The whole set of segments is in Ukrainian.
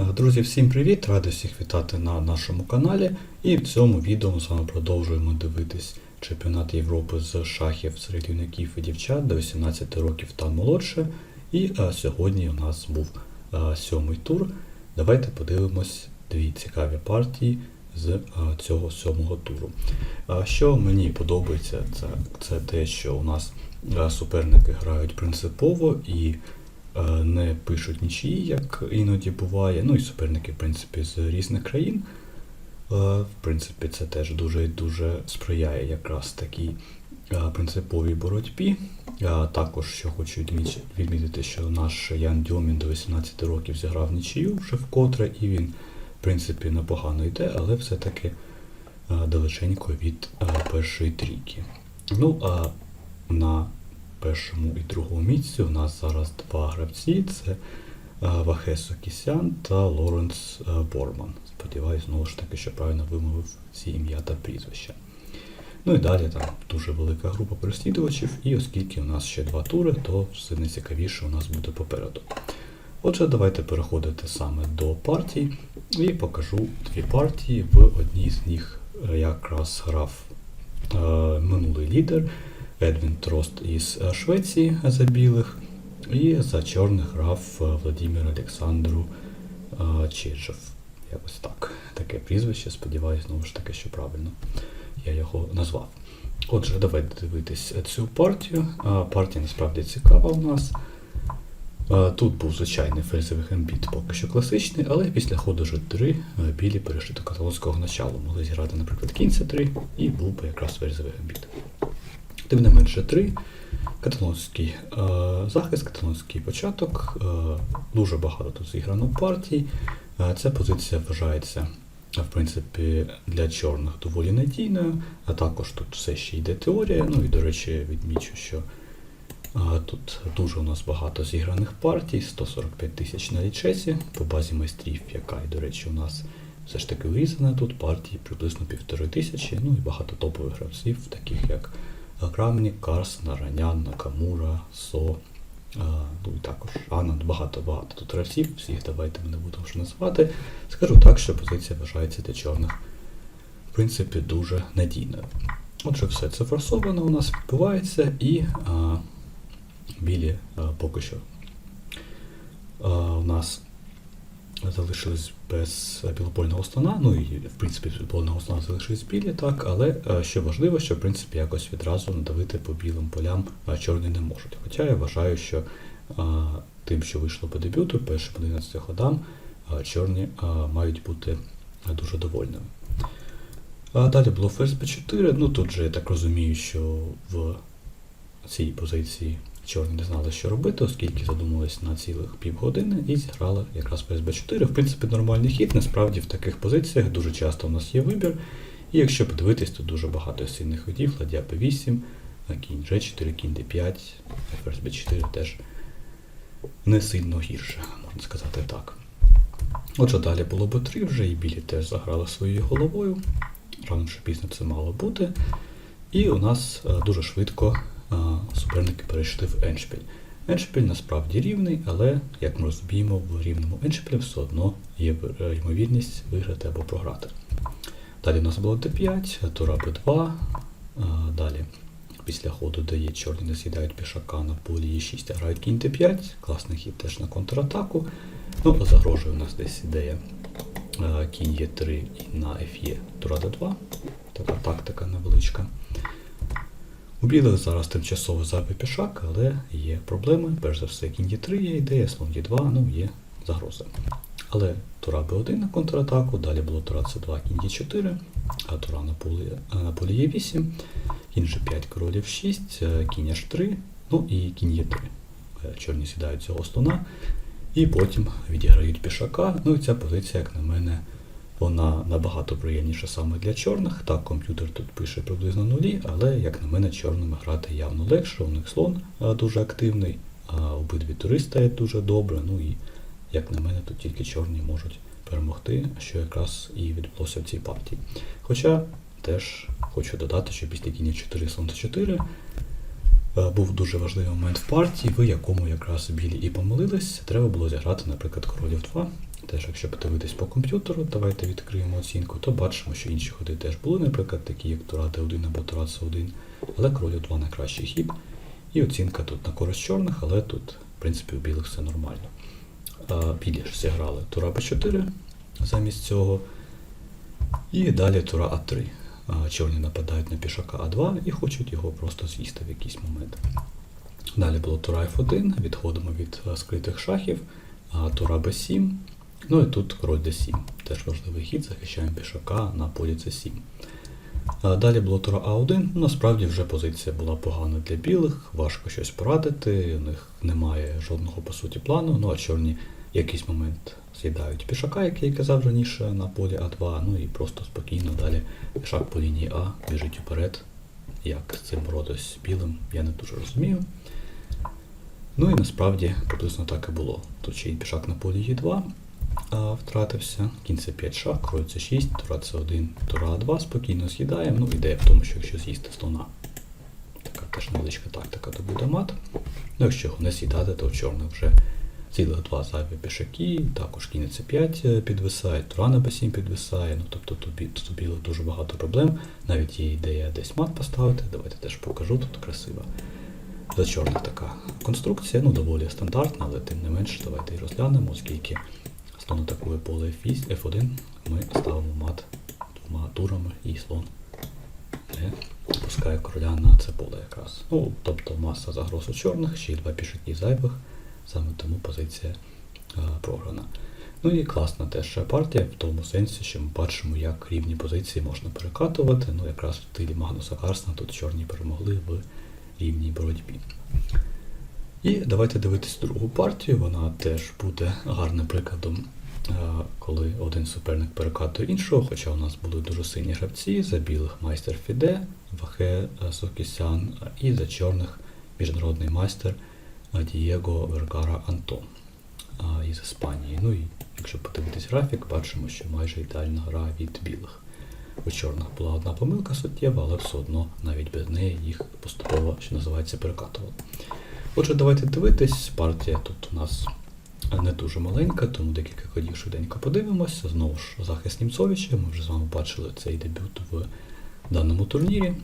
Е, Друзі, всім привіт! Радий всіх вітати на нашому каналі. І в цьому відео ми з вами продовжуємо дивитись чемпіонат Європи з шахів серед юнаків і дівчат до 18 років та молодше. І е, сьогодні у нас був е, сьомий тур. Давайте подивимось дві цікаві партії з е, цього сьомого туру. Е, Що мені подобається, це, це те, що у нас суперники грають принципово і не пишуть нічиї, як іноді буває. Ну і суперники, в принципі, з різних країн. Е, В принципі, це теж дуже і дуже сприяє якраз такій е, принциповій боротьбі. Також що хочу відмітити, що наш Ян Дьомін до 18 років зіграв нічию вже вкотре, і він, в принципі, непогано йде, але все-таки е, далеченько від е, першої трійки. Ну, а на першому і другому місці у нас зараз два гравці: це е, Вахесо Кісян та Лоренс е, Борман. Сподіваюсь, знову ж таки, що правильно вимовив ці ім'я та прізвища. Ну і далі там дуже велика група переслідувачів, і оскільки у нас ще два тури, то все найцікавіше у нас буде попереду. Отже, давайте переходити саме до партій і покажу дві партії. В одній з них якраз грав е, минулий лідер Едвін Трост із е, Швеції за білих, і за чорних грав е, Владимир Олександру е, Чеджев. Якось так. Таке прізвище, сподіваюся, знову ж таки, що правильно я його назвав. Отже, давайте дивитись цю партію. Партія насправді цікава у нас. Тут був звичайний ферзовий гамбіт, поки що класичний, але після ходу G3 е, білі перейшли до каталонського началу. Могли зіграти, наприклад, кінь c3 і був би якраз ферзовий гамбіт. Тим не менше 3. Каталонський е, захист, каталонський початок. Е, дуже багато тут зіграно партій. Е, ця позиція вважається, е, в принципі, для чорних доволі надійною, а також тут все ще йде теорія. Ну і, до речі, відмічу, що е, тут дуже у нас багато зіграних партій, 145 тисяч на лічесі по базі майстрів, яка, і, до речі, у нас все ж таки вирізана тут партії приблизно півтори тисячі, ну і багато топових гравців, таких як Крамнік, Карсен, Ранян, Накамура, Со, а, ну і також Ананд, багато-багато тут гравців, всіх давайте ми не будемо вже називати. Скажу так, що позиція вважається для чорних, в принципі, дуже надійною. Отже, все це форсовано у нас відбувається, і а, білі а, поки що а, у нас залишились без білопольного слона, ну і в принципі білопольного слона залишились білі, так, але е, що важливо, що в принципі якось відразу надавити по білим полям е, чорні не можуть. Хоча я вважаю, що е, тим, що вийшло по дебюту, першим 11 ходам, е, чорні е, мають бути е, дуже довольними. А далі було ферзь b4, ну тут же я так розумію, що в цій позиції чорні не знали, що робити, оскільки задумались на цілих півгодини і зіграли якраз ферзь b4. В принципі, нормальний хід. Насправді в таких позиціях дуже часто у нас є вибір. І якщо подивитись, то дуже багато сильних ходів, ладья b8, кінь g4, кінь d5, ферзь b4 теж не сильно гірше, можна сказати так. Отже, далі було b3 вже, і білі теж заграли своєю головою. Рано чи пізно це мало бути. І у нас е, дуже швидко суперники перейшли в еншпіль. Еншпіль насправді рівний, але, як ми розуміємо, в рівному еншпілі все одно є е, ймовірність виграти або програти. Далі у нас було d5, тура b2. е, Далі після ходу дає чорні не з'їдають пішака на полі e6, а грають кінь d5. Класний хід теж на контратаку. Ну, загрожує у нас десь ідея е, кінь Е3 і на Ф'є тура d2. Така тактика невеличка. Білих зараз тимчасово зайвий пішак, але є проблеми. Перш за все, кінь Е3 є ідея, слон Е2, ну є загроза. Але тура Б1 на контратаку, далі було тура С2, кінь Е4, а тура на полі, а на полі Е8, кінь G5, король F6, е, кінь H3, ну і кінь Е3. Е, Чорні сідають цього слона і потім відіграють пішака. Ну і ця позиція, як на мене, вона набагато приємніша саме для чорних. Так, комп'ютер тут пише приблизно нулі, але, як на мене, чорними грати явно легше. У них слон а, дуже активний, а обидві тури стоять дуже добре. Ну і, як на мене, тут тільки чорні можуть перемогти, що якраз і відбулося в цій партії. Хоча теж хочу додати, що після кіння 4 слон 4 е, був дуже важливий момент в партії, в якому якраз білі і помилились. Треба було зіграти, наприклад, королів 2. Теж, якщо подивитись по комп'ютеру, давайте відкриємо оцінку, то бачимо, що інші ходи теж були, наприклад, такі як Тура Д1 або Тура С1, але король 2 найкращий хід. І оцінка тут на користь чорних, але тут, в принципі, у білих все нормально. А, Білі ж зіграли Тура Б4 замість цього. І далі Тура А3. А, Чорні нападають на пішака А2 і хочуть його просто з'їсти в якийсь момент. Далі було Тура F1, відходимо від скритих шахів, а Тура Б7. Ну і тут король d7. Теж важливий хід, захищаємо пішака на полі c7. Далі було тура А1. Ну, Насправді вже позиція була погана для білих, важко щось порадити, у них немає жодного по суті плану. Ну а чорні в якийсь момент з'їдають пішака, який я казав раніше на полі А2, ну і просто спокійно далі пішак по лінії А біжить вперед. Як з цим боротись білим, я не дуже розумію. Ну і насправді приблизно так і було. Тут ще й пішак на полі Е2 а, втратився, кінь це 5 шах, король це 6, тура це 1, тура А2 спокійно з'їдаємо. Ну, ідея в тому, що якщо з'їсти слона, така теж невеличка тактика, то буде мат. Ну, якщо його не з'їдати, то в чорних вже цілих два зайві пішаки, також кінь це 5 підвисає, тура на b7 підвисає, ну тобто тут, бі- тут у білих дуже багато проблем. Навіть є ідея десь мат поставити, давайте теж покажу, тут красиво. За чорних така конструкція, ну доволі стандартна, але тим не менш, давайте і розглянемо, оскільки слон атакує поле F8, F1, ми ставимо мат двома турами і слон не пускає короля на це поле якраз. Ну, тобто маса загроз у чорних, ще й два пішаки зайвих, саме тому позиція е, програна. Ну і класна теж партія в тому сенсі, що ми бачимо, як рівні позиції можна перекатувати. Ну, якраз в стилі Магнуса Карсна тут чорні перемогли в рівній боротьбі. І давайте дивитись другу партію. Вона теж буде гарним прикладом, коли один суперник перекатує іншого, хоча у нас були дуже сильні гравці, за білих майстер Фіде, Вахе е, Сокісян, і за чорних міжнародний майстер е, Дієго Вергара Антон е, із Іспанії. Ну і якщо подивитись графік, бачимо, що майже ідеальна гра від білих. У чорних була одна помилка суттєва, але все одно навіть без неї їх поступово, що називається, перекатували. Отже, давайте дивитись. Партія тут у нас не дуже маленька, тому декілька ходів швиденько подивимося. Знову ж захист Німцовича. Ми вже з вами бачили цей дебют в даному турнірі.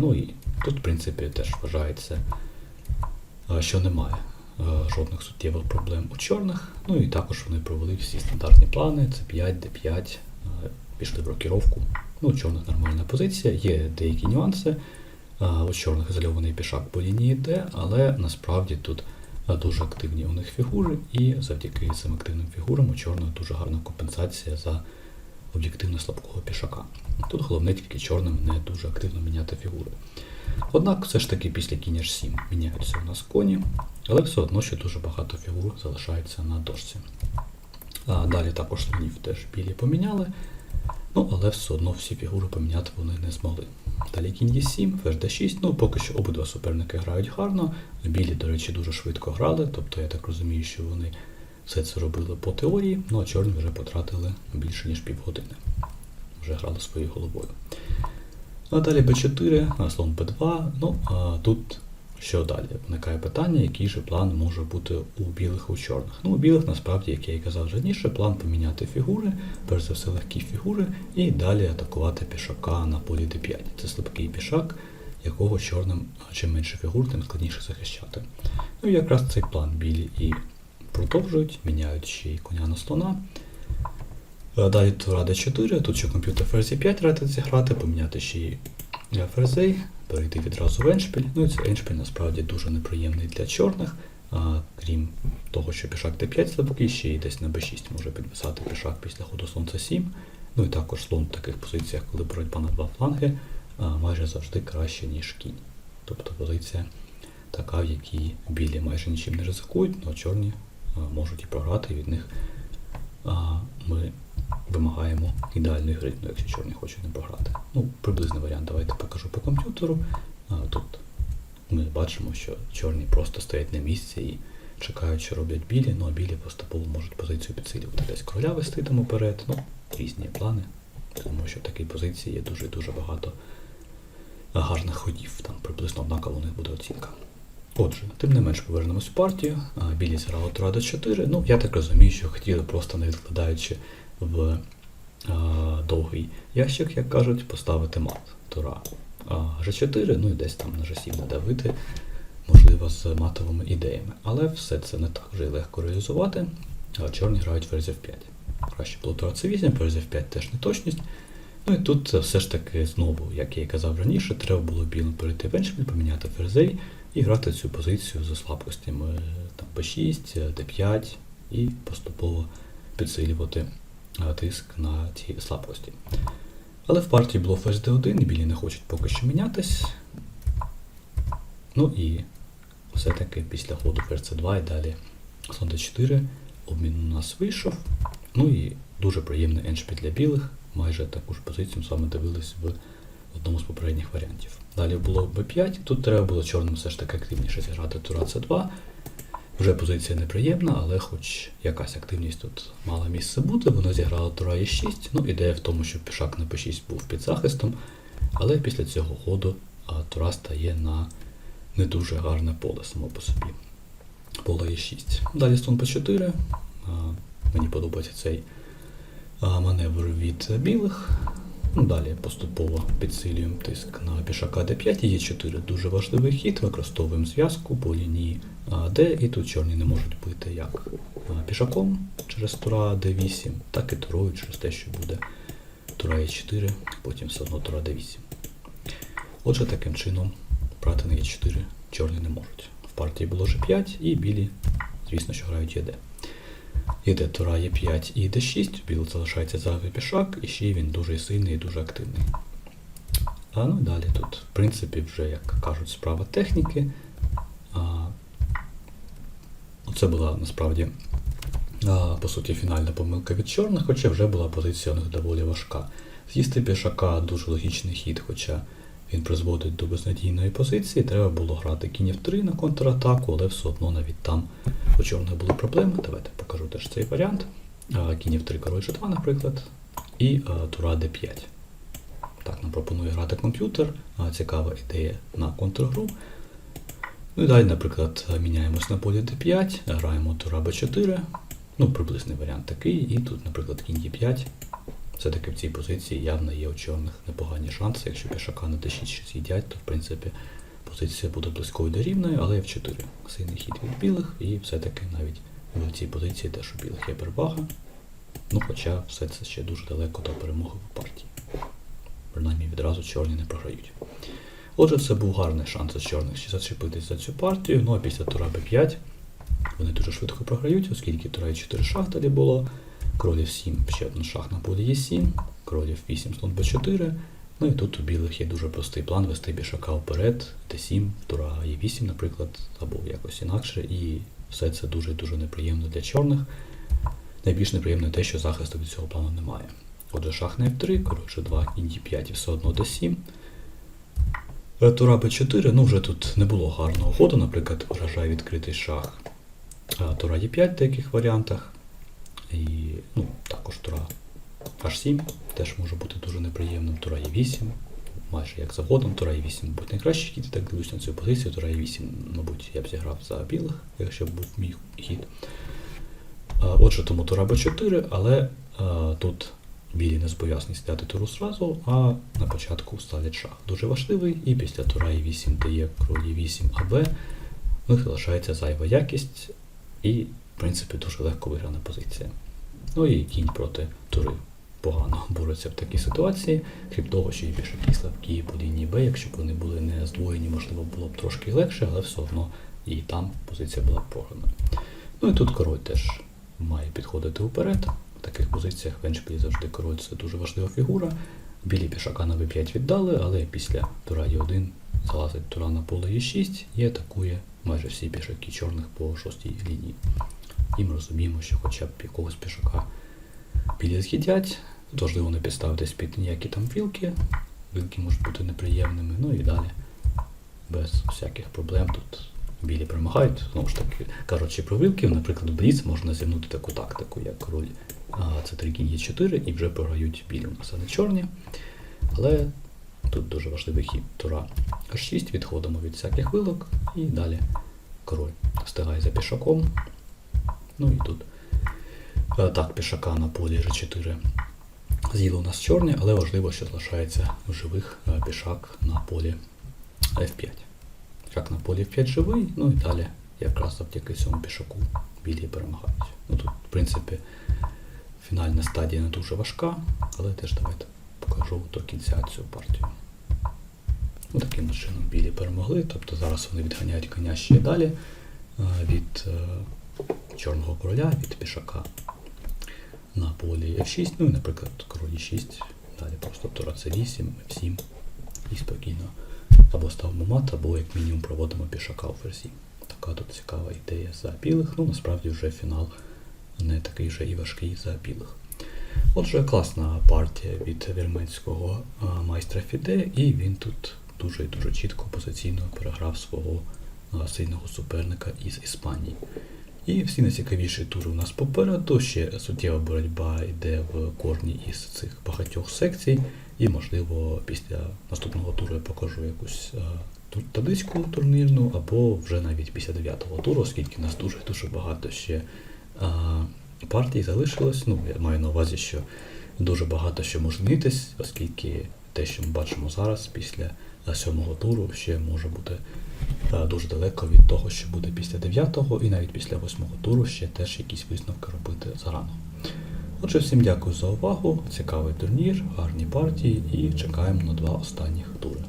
Ну і тут, в принципі, теж вважається, що немає жодних суттєвих проблем у чорних. Ну і також вони провели всі стандартні плани. Це 5, D5, пішли в рокіровку. Ну, у чорних нормальна позиція, є деякі нюанси. У чорних ізольований пішак по лінії Д, але насправді тут дуже активні у них фігури, і завдяки цим активним фігурам у чорних дуже гарна компенсація за об'єктивно слабкого пішака. Тут головне тільки чорним не дуже активно міняти фігури. Однак все ж таки після кінь H7 міняються у нас коні, але все одно ще дуже багато фігур залишається на дошці. А далі також слонів теж білі поміняли, ну але все одно всі фігури поміняти вони не змогли. Далі кінь Е7, ферзь d6, ну поки що обидва суперники грають гарно. Білі, до речі, дуже швидко грали, тобто я так розумію, що вони все це робили по теорії, ну а чорні вже потратили більше ніж півгодини. Вже грали своєю головою. А далі b4, а слон b2. Ну а тут що далі? Виникає питання, який же план може бути у білих і у чорних. Ну, у білих насправді, як я і казав раніше, план поміняти фігури, перш за все легкі фігури, і далі атакувати пішака на полі d5. Це слабкий пішак, якого чорним, чим менше фігур, тим складніше захищати. Ну і якраз цей план білі і продовжують, міняють ще й коня на слона. Е, Далі тура d4, тут ще комп'ютер ферзі 5 радить зіграти, поміняти ще й е, ферзей, перейти відразу в еншпіль. Ну цей еншпіль насправді дуже неприємний для чорних, а, крім того, що пішак d5 слабкий, ще й десь на b6 може підписати пішак після ходу слон c7. Ну і також слон в таких позиціях, коли боротьба на два фланги, а, майже завжди краще, ніж кінь. Тобто позиція така, в якій білі майже нічим не ризикують, але чорні а, можуть і програти, і від них а, ми вимагаємо ідеальної гри, ну, якщо чорні хочуть не програти. Ну, приблизний варіант давайте покажу по комп'ютеру. Тут ми бачимо, що чорні просто стоять на місці і чекають, що роблять білі, ну а білі поступово можуть позицію підсилювати. Десь короля вести там уперед, ну, різні плани, тому що в такій позиції є дуже-дуже багато гарних ходів, там приблизно однакова у них буде оцінка. Отже, тим не менш повернемось в партію. Білі зіграли тура до 4. Ну, я так розумію, що хотіли просто не відкладаючи в а, довгий ящик, як кажуть, поставити мат тура а, G4, ну і десь там на G7 надавити, можливо, з матовими ідеями. Але все це не так вже легко реалізувати. Чорні грають ферзь F5. Краще було тура C8, ферзь F5 теж неточність. Ну і тут е, все ж таки знову, як я і казав раніше, треба було білим перейти в еншпіль, поміняти ферзей і грати цю позицію за слабкостями там, B6, D5 і поступово підсилювати е, тиск на ці слабкості. Але в партії було ферзь D1, і білі не хочуть поки що мінятись. Ну і все-таки після ходу ферзь C2 і далі слон D4 обмін у нас вийшов. Ну і дуже приємний еншпіль для білих. Майже таку ж позицію саме дивились в одному з попередніх варіантів. Далі було b5, тут треба було чорним все ж таки активніше зіграти тура c2. Вже позиція неприємна, але хоч якась активність тут мала місце бути, воно зіграло тура e6. Ну, ідея в тому, що пішак на p6 був під захистом, але після цього ходу тура стає на не дуже гарне поле само по собі. Поле e6. Далі слон p4. А, мені подобається цей маневр від білих. Далі поступово підсилюємо тиск на пішака d5 і e4 дуже важливий хід, використовуємо зв'язку по лінії d, і тут чорні не можуть бити як пішаком через тура d8, так і турою через те, що буде тура e4, потім все одно тура d8. Отже, таким чином брати на e4 чорні не можуть. В партії було g5 і білі, звісно, що грають єд. Іде тура Е5 і d6, білий залишається зайвий пішак, і ще він дуже сильний і дуже активний. А ну далі тут, в принципі, вже, як кажуть, справа техніки. Це була насправді, по суті, фінальна помилка від чорних, хоча вже була позиція у них доволі важка. З'їсти пішака дуже логічний хід, хоча він призводить до безнадійної позиції. Треба було грати кінь F3 на контратаку, але все одно навіть там у чорних були проблеми. Давайте покажу теж цей варіант. А, Кінь F3, король G2, наприклад, і тура D5. Так, нам пропонує грати комп'ютер. Цікава ідея на контргру. Ну і далі, наприклад, міняємось на полі D5, граємо тура B4. Ну, приблизний варіант такий. І тут, наприклад, кінь D5. Все-таки в цій позиції явно є у чорних непогані шанси. Якщо пішака на d6 щось їдять, то в принципі позиція буде близькою до рівної, але F4 сильний хід від білих, і все-таки навіть в цій позиції теж у білих є перевага. Ну хоча все це ще дуже далеко до перемоги в партії. Принаймні відразу чорні не програють. Отже, це був гарний шанс з чорних ще зачепитись за цю партію. Ну а після тура b5 вони дуже швидко програють, оскільки тура e4 шах далі було. Король F7, ще один шах на полі Е7, король F8, слон B4. Ну і тут у білих є дуже простий план вести бішака вперед, Т7, тура Е8, наприклад, або якось інакше, і все це дуже-дуже неприємно для чорних. Найбільш неприємне те, що захисту від цього плану немає. Отже, шах на F3, король G2, кінь D5 і все одно D7. Тура B4, ну вже тут не було гарного ходу, наприклад, вражає відкритий шах. Тура Е5 в деяких варіантах. І ну, також тура H7 теж може бути дуже неприємним. Тура Е8, майже як завгодно, тура Е8, мабуть, найкращий хід, так дивлюсь на цю позицію. Тура Е8, мабуть, я б зіграв за білих, якщо б був мій хід. Отже, тому тура Б4, але а, тут білі не зобов'язані сідати туру зразу, а на початку ставлять шах. Дуже важливий, і після тура Е8 дає король Е8 АБ, у них залишається зайва якість, і в принципі, дуже легко виграна позиція. Ну і кінь проти тури погано бореться в такій ситуації, крім того, що і пішаки слабкі по лінії Б, якщо б вони були не здвоєні, можливо, було б трошки легше, але все одно і там позиція була б програна. Ну і тут король теж має підходити вперед. Таких позиціях в еншпілі завжди король це дуже важлива фігура. Білі пішака на b5 віддали, але після тура Е1 залазить тура на поле Е6 і атакує майже всі пішаки чорних по шостій лінії. І ми розуміємо, що хоча б якогось пішака білі з'їдять, тут важливо не підставитись під ніякі там вілки. Вілки можуть бути неприємними, ну і далі без всяких проблем тут білі перемагають. Знову ж таки, кажучи про вилків, наприклад, в Бліц можна зігнути таку тактику, як король c3 кінь Е4 і вже програють білі у нас, а не чорні. Але тут дуже важливий хід тура H6, відходимо від всяких вилок і далі король встигає за пішаком. Ну і тут. Е, Так, пішака на полі G4 з'їли у нас чорні, але важливо, що залишається в живих е, пішак на полі F5. Пішак на полі F5 живий, ну і далі якраз завдяки цьому пішаку білі перемагають. Ну тут, в принципі, фінальна стадія не дуже важка, але теж давайте покажу до кінця цю партію. Ну, таким чином білі перемогли, тобто зараз вони відганяють коня ще далі е, від е, чорного короля, від пішака на полі F6, ну і, наприклад, король 6, далі просто тура C8, F7 і спокійно або ставимо мат, або як мінімум проводимо пішака у ферзі. Така тут цікава ідея за білих, ну насправді вже фінал не такий вже і важкий за білих. Отже, класна партія від вірменського майстра Фіде, і він тут дуже і дуже чітко позиційно переграв свого сильного суперника із Іспанії. І всі найцікавіші тури у нас попереду. Ще суттєва боротьба йде в кожній із цих багатьох секцій. І, можливо, після наступного туру я покажу якусь ту- табличку турнірну, або вже навіть після 9-го туру, оскільки нас дуже дуже багато ще а, партій залишилось. Ну, я маю на увазі, що дуже багато що може змінитись, оскільки те, що ми бачимо зараз, після а, сьомого туру, ще може бути дуже далеко від того, що буде після 9-го, і навіть після восьмого туру ще теж якісь висновки робити зарано. Отже, всім дякую за увагу. Цікавий турнір, гарні партії і чекаємо на два останніх тури.